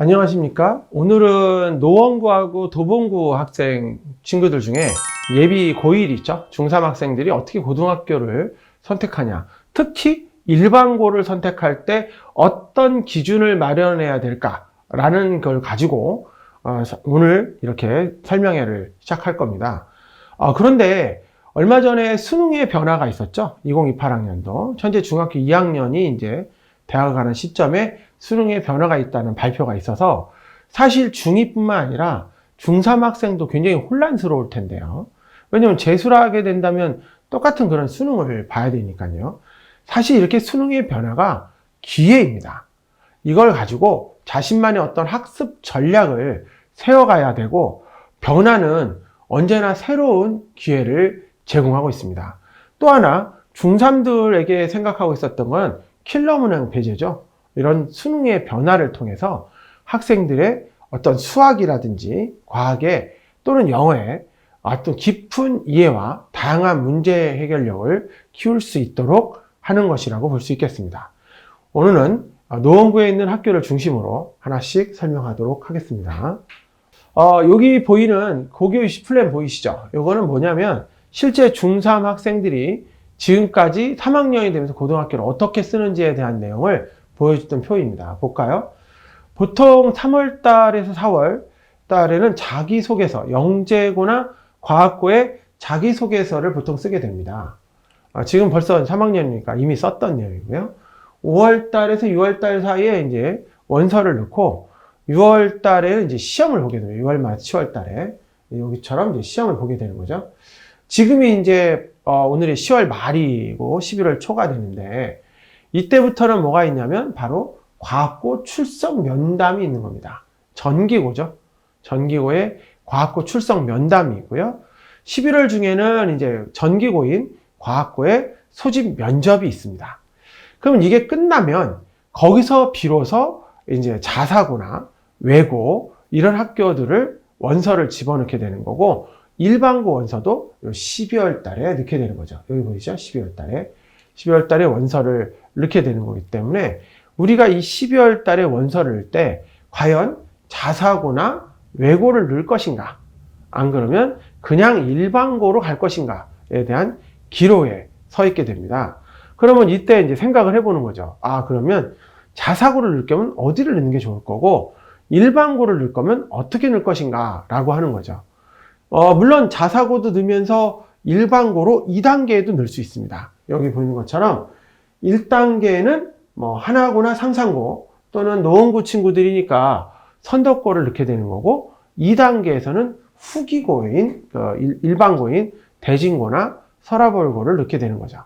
안녕하십니까? 오늘은 노원구하고 도봉구 학생 친구들 중에 예비 고1 있죠? 중3 학생들이 어떻게 고등학교를 선택하냐. 특히 일반고를 선택할 때 어떤 기준을 마련해야 될까라는 걸 가지고 어, 오늘 이렇게 설명회를 시작할 겁니다. 어, 그런데 얼마 전에 수능의 변화가 있었죠? 2028학년도. 현재 중학교 2학년이 이제 대학을 가는 시점에 수능의 변화가 있다는 발표가 있어서 사실 중2뿐만 아니라 중3 학생도 굉장히 혼란스러울 텐데요. 왜냐하면 재수를 하게 된다면 똑같은 그런 수능을 봐야 되니까요. 사실 이렇게 수능의 변화가 기회입니다. 이걸 가지고 자신만의 어떤 학습 전략을 세워가야 되고 변화는 언제나 새로운 기회를 제공하고 있습니다. 또 하나 중3들에게 생각하고 있었던 건 킬러 문항 배제죠. 이런 수능의 변화를 통해서 학생들의 어떤 수학이라든지 과학에 또는 영어에 어떤 깊은 이해와 다양한 문제 해결력을 키울 수 있도록 하는 것이라고 볼 수 있겠습니다. 오늘은 노원구에 있는 학교를 중심으로 하나씩 설명하도록 하겠습니다. 어, 여기 보이는 고교 이시 플랜 보이시죠? 이거는 뭐냐면 실제 중3 학생들이 지금까지 3학년이 되면서 고등학교를 어떻게 쓰는지에 대한 내용을 보여줬던 표입니다. 볼까요? 보통 3월 달에서 4월 달에는 자기소개서, 영재고나 과학고에 자기소개서를 보통 쓰게 됩니다. 아, 지금 벌써 3학년이니까 이미 썼던 내용이고요. 5월 달에서 6월 달 사이에 이제 원서를 넣고 6월 달에 이제 시험을 보게 돼요. 6월 말 10월 달에. 여기처럼 이제 시험을 보게 되는 거죠. 지금이 이제 어, 오늘이 10월 말이고 11월 초가 되는데 이때부터는 뭐가 있냐면 바로 과학고 출석 면담이 있는 겁니다. 전기고죠. 전기고에 과학고 출석 면담이 있고요. 11월 중에는 이제 전기고인 과학고에 소집 면접이 있습니다. 그럼 이게 끝나면 거기서 비로소 이제 자사고나 외고 이런 학교들을 원서를 집어넣게 되는 거고 일반고 원서도 12월 달에 넣게 되는 거죠. 여기 보이죠? 12월 달에. 12월 달에 원서를 넣게 되는 거기 때문에 우리가 이 12월 달에 원서를 넣을 때 과연 자사고나 외고를 넣을 것인가? 안 그러면 그냥 일반고로 갈 것인가에 대한 기로에 서 있게 됩니다. 그러면 이때 이제 생각을 해보는 거죠. 아, 그러면 자사고를 넣을 거면 어디를 넣는 게 좋을 거고 일반고를 넣을 거면 어떻게 넣을 것인가 라고 하는 거죠. 어, 물론 자사고도 넣으면서 일반고로 2단계에도 넣을 수 있습니다. 여기 보이는 것처럼 1단계에는 뭐 하나고나 상상고 또는 노원구 친구들이니까 선덕고를 넣게 되는 거고 2단계에서는 후기고인 그 일반고인 대진고나 서라벌고를 넣게 되는 거죠.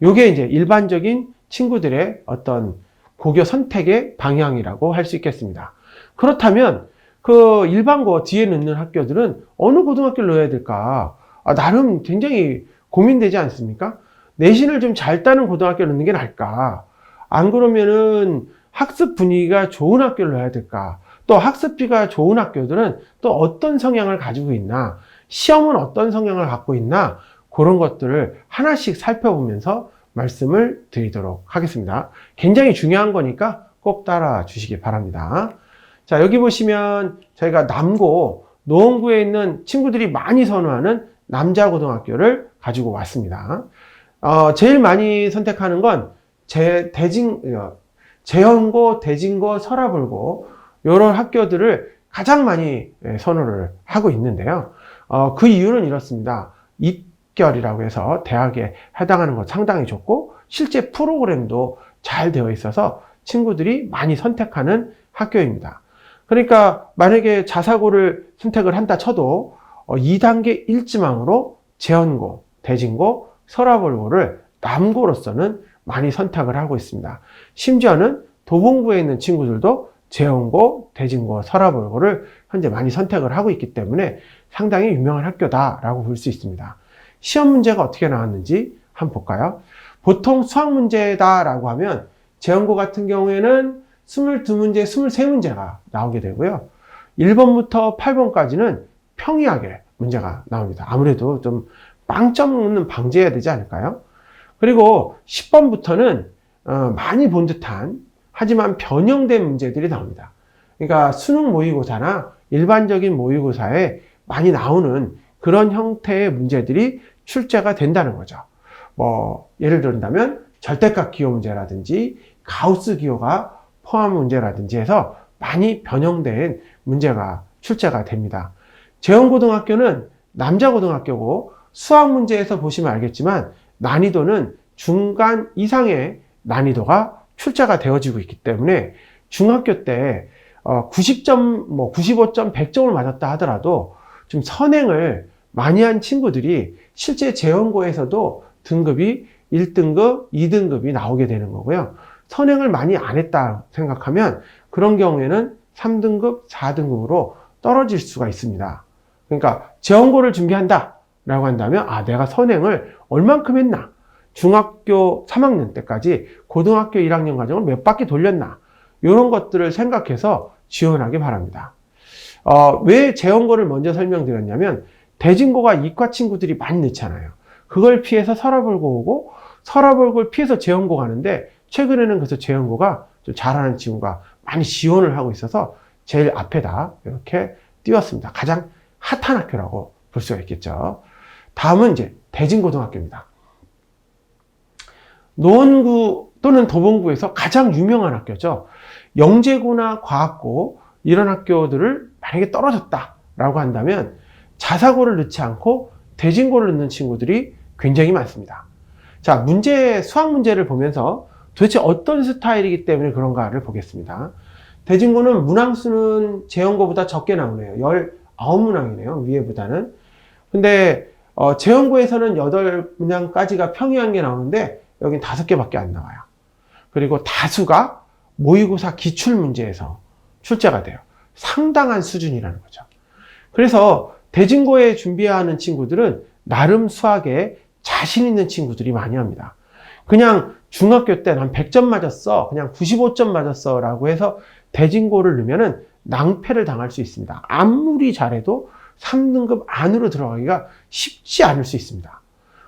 이게 이제 일반적인 친구들의 어떤 고교 선택의 방향이라고 할 수 있겠습니다. 그렇다면 그 일반고 뒤에 넣는 학교들은 어느 고등학교를 넣어야 될까? 아, 나름 굉장히 고민되지 않습니까? 내신을 좀 잘 따는 고등학교를 넣는 게 나을까? 안 그러면은 학습 분위기가 좋은 학교를 넣어야 될까? 또 학습비가 좋은 학교들은 또 어떤 성향을 가지고 있나? 시험은 어떤 성향을 갖고 있나? 그런 것들을 하나씩 살펴보면서 말씀을 드리도록 하겠습니다. 굉장히 중요한 거니까 꼭 따라 주시기 바랍니다. 자, 여기 보시면 저희가 남고, 노원구에 있는 친구들이 많이 선호하는 남자 고등학교를 가지고 왔습니다. 어, 제일 많이 선택하는 건 제, 대진, 어, 재현고, 대진고, 서라불고, 이런 학교들을 가장 많이 예, 선호를 하고 있는데요. 어, 그 이유는 이렇습니다. 입결이라고 해서 대학에 해당하는 것 상당히 좋고, 실제 프로그램도 잘 되어 있어서 친구들이 많이 선택하는 학교입니다. 그러니까 만약에 자사고를 선택을 한다 쳐도 2단계 어, 1지망으로 재현고, 대진고, 서라벌고를 남고로서는 많이 선택을 하고 있습니다. 심지어는 도봉구에 있는 친구들도 재원고, 대진고, 서라벌고를 현재 많이 선택을 하고 있기 때문에 상당히 유명한 학교다라고 볼 수 있습니다. 시험 문제가 어떻게 나왔는지 한번 볼까요? 보통 수학 문제다라고 하면 재원고 같은 경우에는 22문제, 23문제가 나오게 되고요. 1번부터 8번까지는 평이하게 문제가 나옵니다. 아무래도 좀 빵점은 방지해야 되지 않을까요? 그리고 10번부터는 어, 많이 본 듯한 하지만 변형된 문제들이 나옵니다. 그러니까 수능 모의고사나 일반적인 모의고사에 많이 나오는 그런 형태의 문제들이 출제가 된다는 거죠. 뭐 예를 들다면 절대값 기호 문제라든지 가우스 기호가 포함 문제라든지 해서 많이 변형된 문제가 출제가 됩니다. 재원고등학교는 남자고등학교고 수학 문제에서 보시면 알겠지만 난이도는 중간 이상의 난이도가 출제가 되어지고 있기 때문에 중학교 때 90점, 뭐 95점, 100점을 맞았다 하더라도 좀 선행을 많이 한 친구들이 실제 재원고에서도 등급이 1등급, 2등급이 나오게 되는 거고요. 선행을 많이 안 했다 생각하면 그런 경우에는 3등급, 4등급으로 떨어질 수가 있습니다. 그러니까 재원고를 준비한다 라고 한다면 아 내가 선행을 얼만큼 했나 중학교 3학년 때까지 고등학교 1학년 과정을 몇 바퀴 돌렸나 이런 것들을 생각해서 지원하기 바랍니다. 어, 왜 재원고를 먼저 설명드렸냐면 대진고가 이과 친구들이 많이 늦잖아요. 그걸 피해서 서라벌고 오고 서라벌고를 피해서 재원고 가는데 최근에는 그래서 재원고가 좀 잘하는 친구가 많이 지원을 하고 있어서 제일 앞에다 이렇게 띄웠습니다. 가장 핫한 학교라고 볼 수가 있겠죠. 다음은 이제 대진고등학교입니다. 노원구 또는 도봉구에서 가장 유명한 학교죠. 영재고나 과학고 이런 학교들을 만약에 떨어졌다라고 한다면 자사고를 넣지 않고 대진고를 넣는 친구들이 굉장히 많습니다. 자, 문제, 수학 문제를 보면서 도대체 어떤 스타일이기 때문에 그런가를 보겠습니다. 대진고는 문항수는 재원고보다 적게 나오네요. 19문항이네요. 위에보다는. 근데 어, 재원고에서는 8문항까지가 평이한 게 나오는데 여긴 5개밖에 안 나와요. 그리고 다수가 모의고사 기출 문제에서 출제가 돼요. 상당한 수준이라는 거죠. 그래서 대진고에 준비하는 친구들은 나름 수학에 자신 있는 친구들이 많이 합니다. 그냥 중학교 때는 한 100점 맞았어. 그냥 95점 맞았어. 라고 해서 대진고를 넣으면은 낭패를 당할 수 있습니다. 아무리 잘해도 3등급 안으로 들어가기가 쉽지 않을 수 있습니다.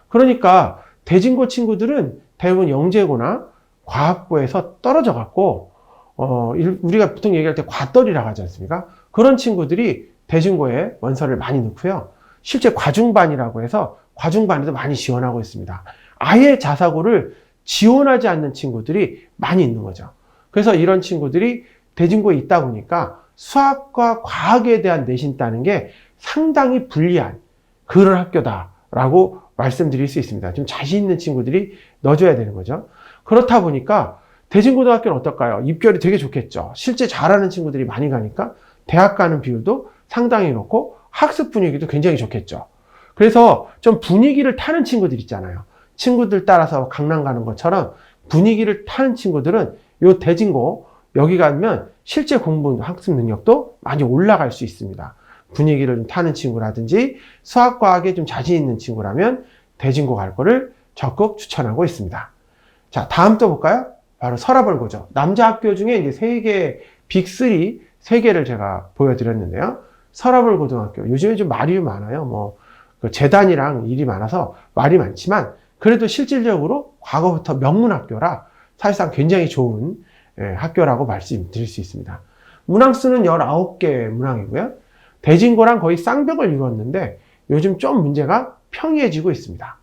그러니까 대진고 친구들은 대부분 영재고나 과학고에서 떨어져 갖고 어, 우리가 보통 얘기할 때 과떨이라고 하지 않습니까? 그런 친구들이 대진고에 원서를 많이 넣고요. 실제 과중반이라고 해서 과중반에도 많이 지원하고 있습니다. 아예 자사고를 지원하지 않는 친구들이 많이 있는 거죠. 그래서 이런 친구들이 대진고에 있다 보니까 수학과 과학에 대한 내신 따는 게 상당히 불리한 그런 학교다라고 말씀드릴 수 있습니다. 좀 자신 있는 친구들이 넣어줘야 되는 거죠. 그렇다 보니까 대진고등학교는 어떨까요? 입결이 되게 좋겠죠. 실제 잘하는 친구들이 많이 가니까 대학 가는 비율도 상당히 높고 학습 분위기도 굉장히 좋겠죠. 그래서 좀 분위기를 타는 친구들 있잖아요. 친구들 따라서 강남 가는 것처럼 분위기를 타는 친구들은 요 대진고 여기 가면 실제 공부 학습 능력도 많이 올라갈 수 있습니다. 분위기를 좀 타는 친구라든지 수학과학에 좀 자신 있는 친구라면 대진고 갈 거를 적극 추천하고 있습니다. 자, 다음 또 볼까요? 바로 서라벌고죠. 남자 학교 중에 이제 세 개, 빅3, 세 개를 제가 보여드렸는데요. 서라벌 고등학교. 요즘에 좀 말이 많아요. 뭐, 그 재단이랑 일이 많아서 말이 많지만, 그래도 실질적으로 과거부터 명문학교라 사실상 굉장히 좋은 예, 학교라고 말씀드릴 수 있습니다. 문항수는 19개 문항이고요. 대진고랑 거의 쌍벽을 이루었는데 요즘 좀 문제가 평이해지고 있습니다.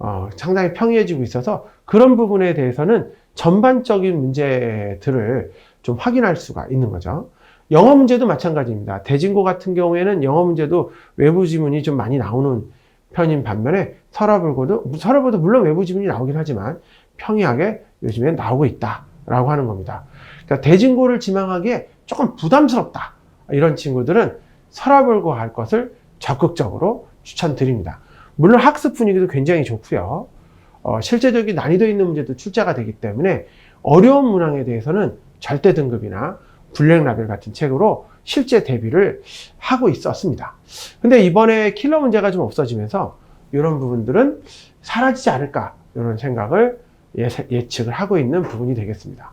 어, 상당히 평이해지고 있어서 그런 부분에 대해서는 전반적인 문제들을 좀 확인할 수가 있는 거죠. 영어 문제도 마찬가지입니다. 대진고 같은 경우에는 영어 문제도 외부 지문이 좀 많이 나오는 편인 반면에 서라불고도 서라불도 물론 외부 지문이 나오긴 하지만 평이하게 요즘에 나오고 있다라고 하는 겁니다. 그러니까 대진고를 지망하기에 조금 부담스럽다 이런 친구들은 서라불고 할 것을 적극적으로 추천드립니다. 물론 학습 분위기도 굉장히 좋고요. 어, 실제적인 난이도 있는 문제도 출제가 되기 때문에 어려운 문항에 대해서는 절대 등급이나 블랙 라벨 같은 책으로 실제 대비를 하고 있었습니다. 근데 이번에 킬러 문제가 좀 없어지면서 이런 부분들은 사라지지 않을까 이런 생각을 예측을 하고 있는 부분이 되겠습니다.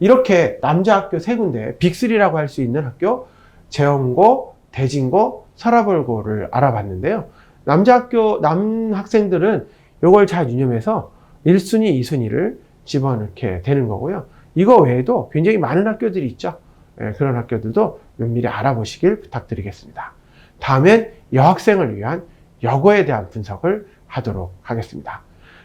이렇게 남자 학교 세 군데 빅3라고 할 수 있는 학교 재원고, 대진고, 서라벌고를 알아봤는데요. 남자 학교 남 학생들은 이걸 잘 유념해서 1순위, 2순위를 집어넣게 되는 거고요. 이거 외에도 굉장히 많은 학교들이 있죠. 예, 그런 학교들도 면밀히 알아보시길 부탁드리겠습니다. 다음엔 여학생을 위한 여고에 대한 분석을 하도록 하겠습니다.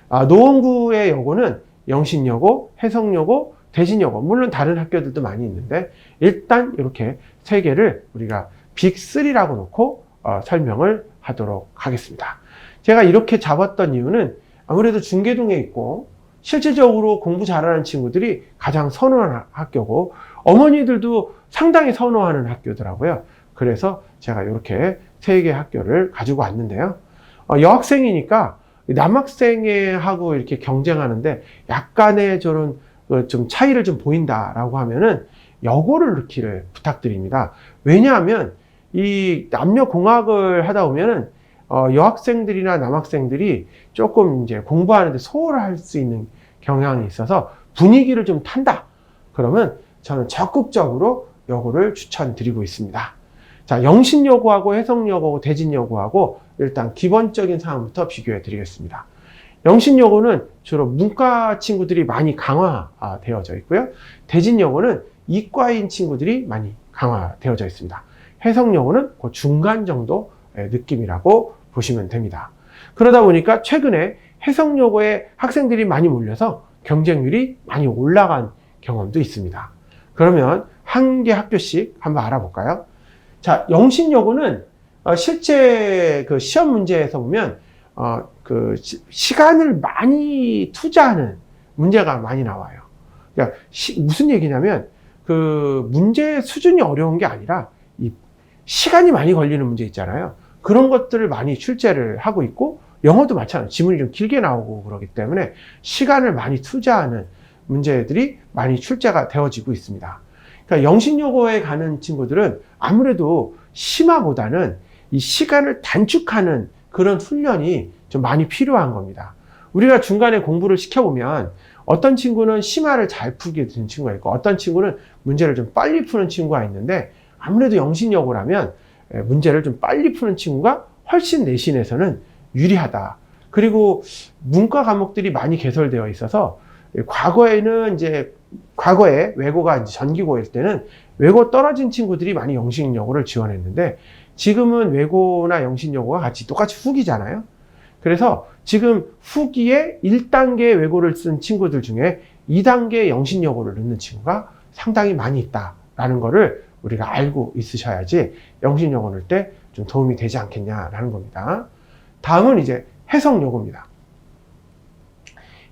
아, 노원구의 여고는 영신여고, 해성여고, 대진여고, 물론 다른 학교들도 많이 있는데 일단 이렇게 세 개를 우리가 빅3라고 놓고 어, 설명을 하도록 하겠습니다. 제가 이렇게 잡았던 이유는 아무래도 중계동에 있고 실질적으로 공부 잘하는 친구들이 가장 선호하는 학교고 어머니들도 상당히 선호하는 학교더라고요. 그래서 제가 이렇게 세개 학교를 가지고 왔는데요. 어, 여학생이니까 남학생하고 이렇게 경쟁하는데 약간의 저런 어, 좀 차이를 좀 보인다라고 하면은 여고를 넣기를 부탁드립니다. 왜냐하면 이 남녀 공학을 하다 보면은 어, 여학생들이나 남학생들이 조금 이제 공부하는데 소홀을 할 수 있는 경향이 있어서 분위기를 좀 탄다. 그러면 저는 적극적으로 여고를 추천드리고 있습니다. 자, 영신여고하고 해성여고하고 대진여고하고 일단 기본적인 상황부터 비교해 드리겠습니다. 영신여고는 주로 문과 친구들이 많이 강화되어져 있고요. 대진여고는 이과인 친구들이 많이 강화되어져 있습니다. 해성여고는 그 중간 정도 느낌이라고 보시면 됩니다. 그러다 보니까 최근에 해성여고에 학생들이 많이 몰려서 경쟁률이 많이 올라간 경험도 있습니다. 그러면 한 개 학교씩 한번 알아볼까요? 자, 영신여고는 어, 실제 그 시험 문제에서 보면 어, 그 시, 간을 많이 투자하는 문제가 많이 나와요. 그러니까 시, 무슨 얘기냐면 그 문제 수준이 어려운 게 아니라 이 시간이 많이 걸리는 문제 있잖아요. 그런 것들을 많이 출제를 하고 있고 영어도 마찬가지 지문이 좀 길게 나오고 그러기 때문에 시간을 많이 투자하는 문제들이 많이 출제가 되어지고 있습니다. 그러니까 영신여고에 가는 친구들은 아무래도 심화보다는 이 시간을 단축하는 그런 훈련이 좀 많이 필요한 겁니다. 우리가 중간에 공부를 시켜보면 어떤 친구는 심화를 잘 풀게 되는 친구가 있고 어떤 친구는 문제를 좀 빨리 푸는 친구가 있는데 아무래도 영신여고라면 문제를 좀 빨리 푸는 친구가 훨씬 내신에서는 유리하다. 그리고 문과 과목들이 많이 개설되어 있어서 과거에는 이제 과거에 외고가 전기고일 때는 외고 떨어진 친구들이 많이 영신여고를 지원했는데 지금은 외고나 영신여고가 같이 똑같이 후기잖아요. 그래서 지금 후기에 1단계 외고를 쓴 친구들 중에 2단계 영신여고를 넣는 친구가 상당히 많이 있다라는 거를 우리가 알고 있으셔야지 영신여고 넣을 때좀 도움이 되지 않겠냐라는 겁니다. 다음은 이제 해석여고입니다.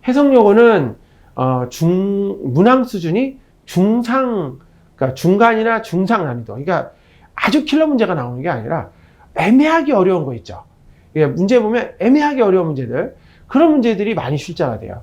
해석여고는 어, 중 문항 수준이 중상 그러니까 중간이나 중상 난이도. 그러니까 아주 킬러 문제가 나오는 게 아니라 애매하게 어려운 거 있죠. 그러니까 문제 보면 애매하게 어려운 문제들 그런 문제들이 많이 출제가 돼요.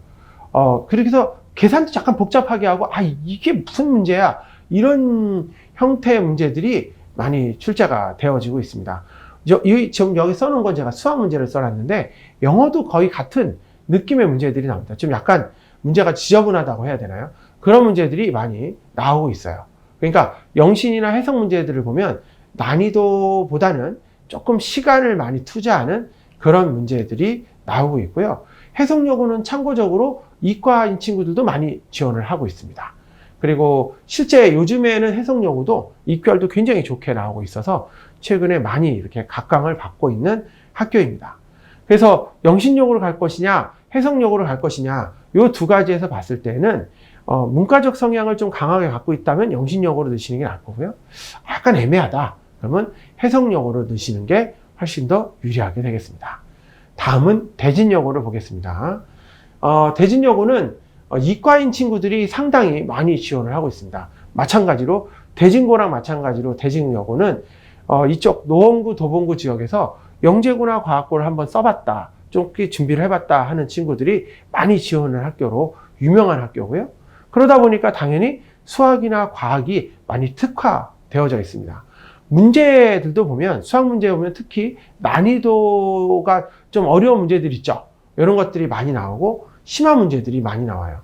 어 그래서 계산도 잠깐 복잡하게 하고 아 이게 무슨 문제야 이런 형태의 문제들이 많이 출제가 되어지고 있습니다. 저, 이, 지금 여기 써놓은 건 제가 수학 문제를 써놨는데 영어도 거의 같은 느낌의 문제들이 나옵니다. 좀 약간 문제가 지저분하다고 해야 되나요? 그런 문제들이 많이 나오고 있어요. 그러니까 영신이나 해석 문제들을 보면 난이도보다는 조금 시간을 많이 투자하는 그런 문제들이 나오고 있고요. 해석여고는 참고적으로 이과인 친구들도 많이 지원을 하고 있습니다. 그리고 실제 요즘에는 해석여고도 입결도 굉장히 좋게 나오고 있어서 최근에 많이 이렇게 각광을 받고 있는 학교입니다. 그래서 영신여고를 갈 것이냐, 해석여고를 갈 것이냐, 이두 가지에서 봤을 때는 어, 문과적 성향을 좀 강하게 갖고 있다면 영신여고로 넣으시는 게 나을 거고요. 약간 애매하다. 그러면 해석여고로 넣으시는 게 훨씬 더 유리하게 되겠습니다. 다음은 대진여고를 보겠습니다. 어, 대진여고는 어, 이과인 친구들이 상당히 많이 지원을 하고 있습니다. 마찬가지로 대진고랑 마찬가지로 대진여고는 어, 이쪽 노원구, 도봉구 지역에서 영재고나 과학고를 한번 써봤다. 좀 준비를 해봤다 하는 친구들이 많이 지원을 학교로 유명한 학교고요. 그러다 보니까 당연히 수학이나 과학이 많이 특화되어져 있습니다. 문제들도 보면 수학 문제 보면 특히 난이도가 좀 어려운 문제들 있죠. 이런 것들이 많이 나오고 심화 문제들이 많이 나와요.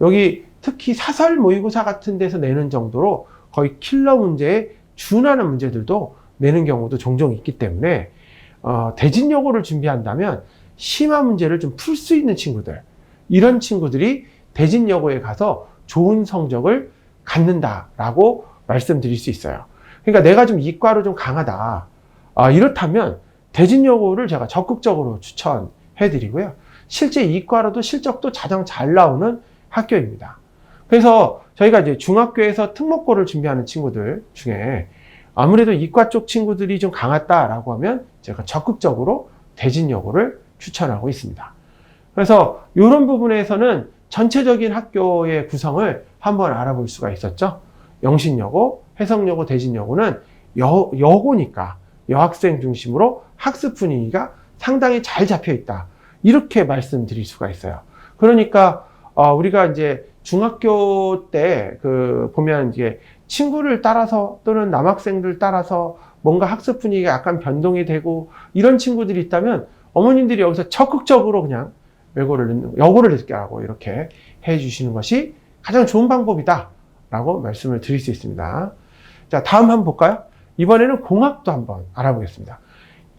여기 특히 사설 모의고사 같은 데서 내는 정도로 거의 킬러 문제에 준하는 문제들도 내는 경우도 종종 있기 때문에 어, 대진여고를 준비한다면 심화 문제를 좀 풀 수 있는 친구들 이런 친구들이 대진여고에 가서 좋은 성적을 갖는다라고 말씀드릴 수 있어요. 그러니까 내가 좀 이과로 좀 강하다. 아, 이렇다면 대진여고를 제가 적극적으로 추천해 드리고요. 실제 이과로도 실적도 가장 잘 나오는 학교입니다. 그래서 저희가 이제 중학교에서 특목고를 준비하는 친구들 중에 아무래도 이과 쪽 친구들이 좀 강하다라고 하면 제가 적극적으로 대진여고를 추천하고 있습니다. 그래서 이런 부분에서는 전체적인 학교의 구성을 한번 알아볼 수가 있었죠. 영신여고, 해성여고, 대진여고는 여, 여고니까 여학생 중심으로 학습 분위기가 상당히 잘 잡혀 있다. 이렇게 말씀드릴 수가 있어요. 그러니까 어, 우리가 이제 중학교 때 그 보면 이제 친구를 따라서 또는 남학생들 따라서 뭔가 학습 분위기가 약간 변동이 되고 이런 친구들이 있다면 어머님들이 여기서 적극적으로 그냥 외고를 넣는, 여고를 넣게 하고 이렇게 해 주시는 것이 가장 좋은 방법이다. 라고 말씀을 드릴 수 있습니다. 자, 다음 한번 볼까요? 이번에는 공학도 한번 알아보겠습니다.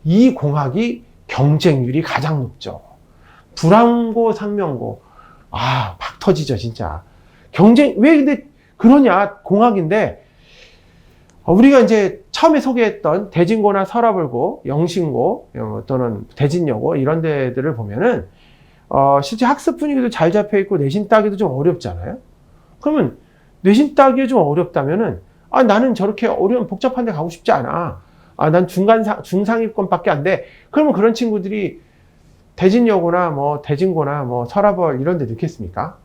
이 공학이 경쟁률이 가장 높죠. 불황고, 상명고. 아, 팍 터지죠, 진짜. 경쟁, 왜 근데 그러냐, 공학인데, 어, 우리가 이제 처음에 소개했던 대진고나 서라벌고, 영신고, 어, 또는 대진여고, 이런 데들을 보면은, 어, 실제 학습 분위기도 잘 잡혀 있고, 내신 따기도 좀 어렵잖아요? 그러면, 내신 따기 좀 어렵다면은, 아, 나는 저렇게 어려운 복잡한 데 가고 싶지 않아. 아, 난 중간, 중상위권밖에 안 돼. 그러면 그런 친구들이 대진여고나 뭐 대진고나 뭐 서라벌 이런 데 넣겠습니까?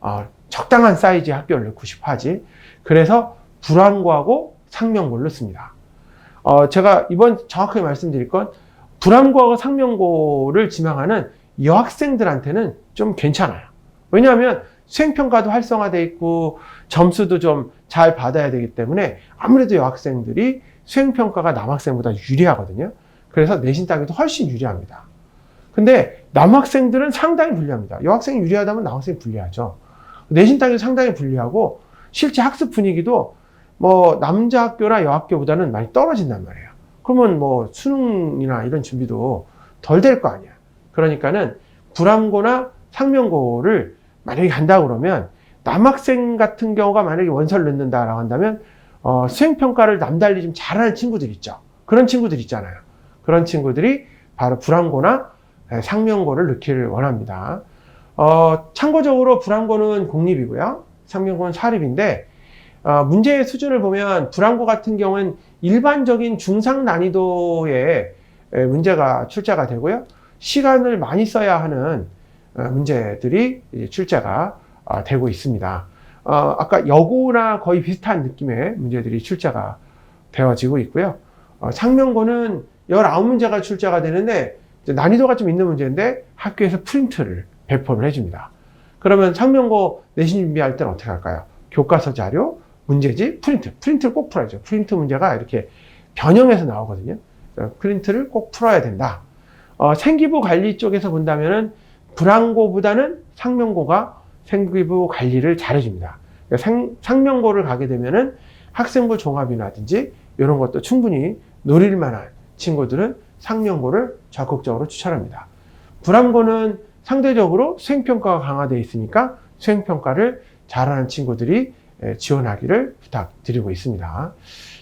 아, 적당한 사이즈의 학교를 넣고 싶어 하지. 그래서 불안고하고 상명고를 넣습니다. 어, 제가 이번 정확하게 말씀드릴 건 불안고하고 상명고를 지망하는 여학생들한테는 좀 괜찮아요. 왜냐하면 수행평가도 활성화되어 있고 점수도 좀 잘 받아야 되기 때문에 아무래도 여학생들이 수행평가가 남학생보다 유리하거든요. 그래서 내신 따기도 훨씬 유리합니다. 근데 남학생들은 상당히 불리합니다. 여학생이 유리하다면 남학생이 불리하죠. 내신 따기도 상당히 불리하고 실제 학습 분위기도 뭐 남자 학교나 여학교보다는 많이 떨어진단 말이에요. 그러면 뭐 수능이나 이런 준비도 덜 될 거 아니야. 그러니까는 불암고나 상명고를 만약에 간다 그러면 남학생 같은 경우가 만약에 원서를 넣는다라고 한다면 어, 수행평가를 남달리 좀 잘하는 친구들 있죠. 그런 친구들 있잖아요. 그런 친구들이 바로 불암고나 상명고를 넣기를 원합니다. 어, 참고적으로 불암고는 공립이고요. 상명고는 사립인데 어, 문제의 수준을 보면 불암고 같은 경우는 일반적인 중상 난이도의 문제가 출제가 되고요. 시간을 많이 써야 하는 어, 문제들이 출제가 어, 되고 있습니다. 어, 아까 여고나 거의 비슷한 느낌의 문제들이 출제가 되어지고 있고요. 상명고는 19문제가 출제가 되는데 난이도가 좀 있는 문제인데 학교에서 프린트를 배포를 해줍니다. 그러면 상명고 내신 준비할 때는 어떻게 할까요? 교과서 자료, 문제집, 프린트. 프린트를 꼭 풀어야죠. 프린트 문제가 이렇게 변형해서 나오거든요. 프린트를 꼭 풀어야 된다. 어, 생기부 관리 쪽에서 본다면은 불황고보다는 상명고가 생기부 관리를 잘해줍니다. 그러니까 상, 상명고를 가게 되면은 학생부 종합이라든지 이런 것도 충분히 노릴 만한 친구들은 상명고를 적극적으로 추천합니다. 불황고는 상대적으로 수행평가가 강화되어 있으니까 수행평가를 잘하는 친구들이 지원하기를 부탁드리고 있습니다.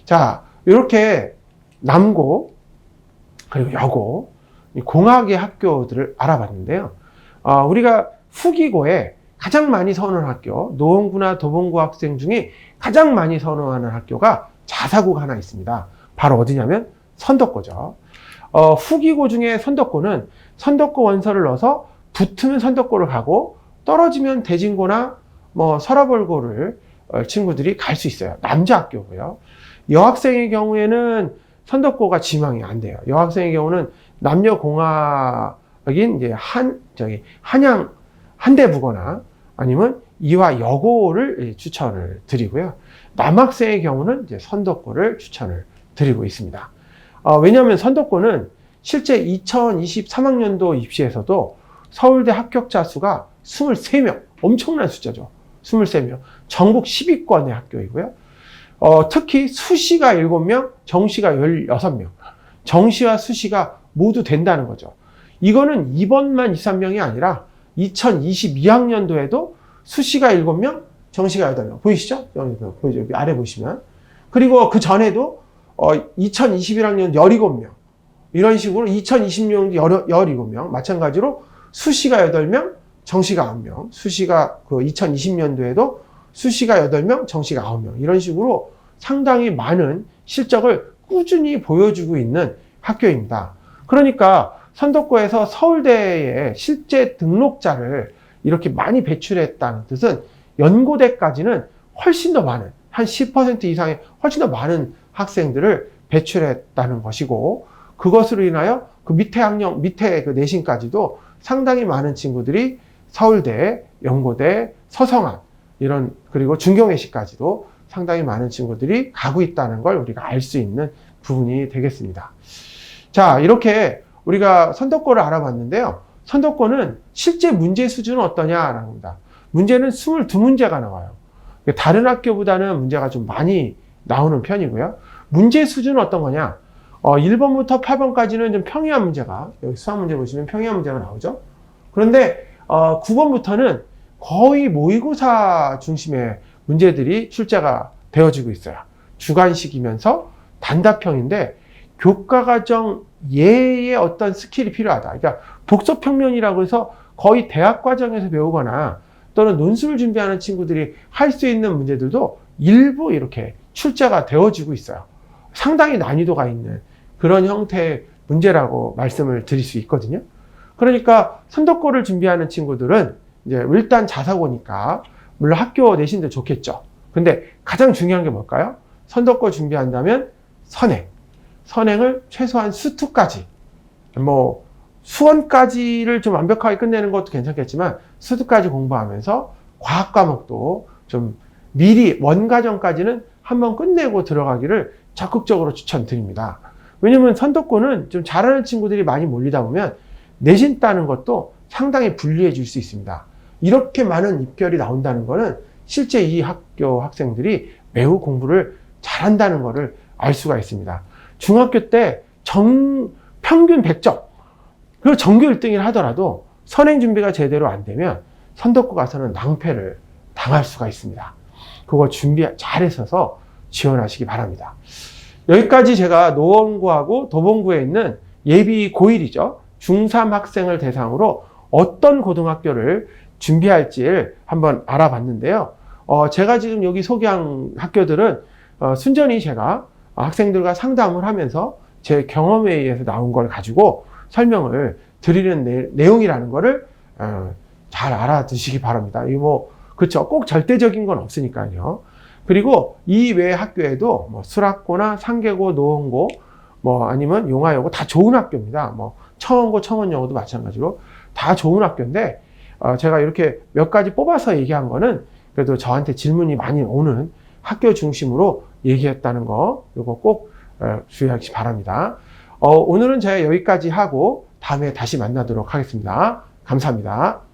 자, 이렇게 남고, 그리고 여고, 공학의 학교들을 알아봤는데요. 어, 우리가 후기고에 가장 많이 선호하는 학교, 노원구나 도봉구 학생 중에 가장 많이 선호하는 학교가 자사고가 하나 있습니다. 바로 어디냐면 선덕고죠. 어, 후기고 중에 선덕고는 선덕고 원서를 넣어서 붙으면 선덕고를 가고 떨어지면 대진고나 뭐 서라벌고를 어, 친구들이 갈 수 있어요. 남자 학교고요. 여학생의 경우에는 선덕고가 지망이 안 돼요. 여학생의 경우는 남녀 공학인 이제 한 저기 한양 한대부거나 아니면 이화 여고를 추천을 드리고요. 남학생의 경우는 이제 선덕고를 추천을 드리고 있습니다. 어, 왜냐하면 선덕고는 실제 2023학년도 입시에서도 서울대 합격자 수가 23명, 엄청난 숫자죠. 23명. 전국 10위권의 학교이고요. 어, 특히 수시가 7명, 정시가 16명. 정시와 수시가 모두 된다는 거죠. 이거는 이번만 23명이 아니라 2022학년도에도 수시가 7명, 정시가 8명. 보이시죠? 여기, 여기 아래 보시면. 그리고 그 전에도 어, 2021학년 17명. 이런 식으로 2020년 17명. 마찬가지로 수시가 8명, 정시가 9명. 수시가 그 2020년도에도 수시가 8명, 정시가 9명. 이런 식으로 상당히 많은 실적을 꾸준히 보여주고 있는 학교입니다. 그러니까 선덕고에서 서울대의 실제 등록자를 이렇게 많이 배출했다는 뜻은 연고대까지는 훨씬 더 많은, 한 10% 이상의 훨씬 더 많은 학생들을 배출했다는 것이고, 그것으로 인하여 그 밑에 학년, 밑에 그 내신까지도 상당히 많은 친구들이 서울대, 연고대, 서성한, 이런, 그리고 중경외시까지도 상당히 많은 친구들이 가고 있다는 걸 우리가 알 수 있는 부분이 되겠습니다. 자, 이렇게 우리가 선덕고를 알아봤는데요. 선덕고는 실제 문제 수준은 어떠냐라는 겁니다. 문제는 22문제가 나와요. 다른 학교보다는 문제가 좀 많이 나오는 편이고요. 문제 수준은 어떤 거냐? 어, 1번부터 8번까지는 좀 평이한 문제가, 여기 수학 문제 보시면 평이한 문제가 나오죠. 그런데, 어, 9번부터는 거의 모의고사 중심의 문제들이 출제가 되어지고 있어요. 주관식이면서 단답형인데, 교과과정 예의 어떤 스킬이 필요하다. 그러니까 복습평면이라고 해서 거의 대학 과정에서 배우거나 또는 논술을 준비하는 친구들이 할 수 있는 문제들도 일부 이렇게 출제가 되어지고 있어요. 상당히 난이도가 있는 그런 형태의 문제라고 말씀을 드릴 수 있거든요. 그러니까 선덕고를 준비하는 친구들은 이제 일단 자사고니까 물론 학교 내신도 좋겠죠. 근데 가장 중요한 게 뭘까요? 선덕고 준비한다면 선행. 선행을 최소한 수투까지 뭐 수원까지를 좀 완벽하게 끝내는 것도 괜찮겠지만 수투까지 공부하면서 과학 과목도 좀 미리 원과정까지는 한번 끝내고 들어가기를 적극적으로 추천드립니다. 왜냐면 선덕고는 좀 잘하는 친구들이 많이 몰리다 보면 내신 따는 것도 상당히 불리해 질 수 있습니다. 이렇게 많은 입결이 나온다는 것은 실제 이 학교 학생들이 매우 공부를 잘한다는 것을 알 수가 있습니다. 중학교 때 정, 평균 100점, 그리고 전교 1등을 하더라도 선행 준비가 제대로 안 되면 선덕고 가서는 낭패를 당할 수가 있습니다. 그거 준비 잘해서 지원하시기 바랍니다. 여기까지 제가 노원구하고 도봉구에 있는 예비 고1이죠. 중3 학생을 대상으로 어떤 고등학교를 준비할지를 한번 알아봤는데요. 어, 제가 지금 여기 소개한 학교들은 어, 순전히 제가 학생들과 상담을 하면서 제 경험에 의해서 나온 걸 가지고 설명을 드리는 내, 용이라는 거를 어, 잘 알아두시기 바랍니다. 이 뭐, 그렇죠. 꼭 절대적인 건 없으니까요. 그리고 이 외 학교에도 뭐 수락고나 상계고, 노원고, 뭐 아니면 용화여고 다 좋은 학교입니다. 뭐 청원고, 청원여고도 마찬가지로 다 좋은 학교인데 어, 제가 이렇게 몇 가지 뽑아서 얘기한 거는 그래도 저한테 질문이 많이 오는 학교 중심으로 얘기했다는 거 이거 꼭 어, 주의하시 기 바랍니다. 어, 오늘은 제가 여기까지 하고 다음에 다시 만나도록 하겠습니다. 감사합니다.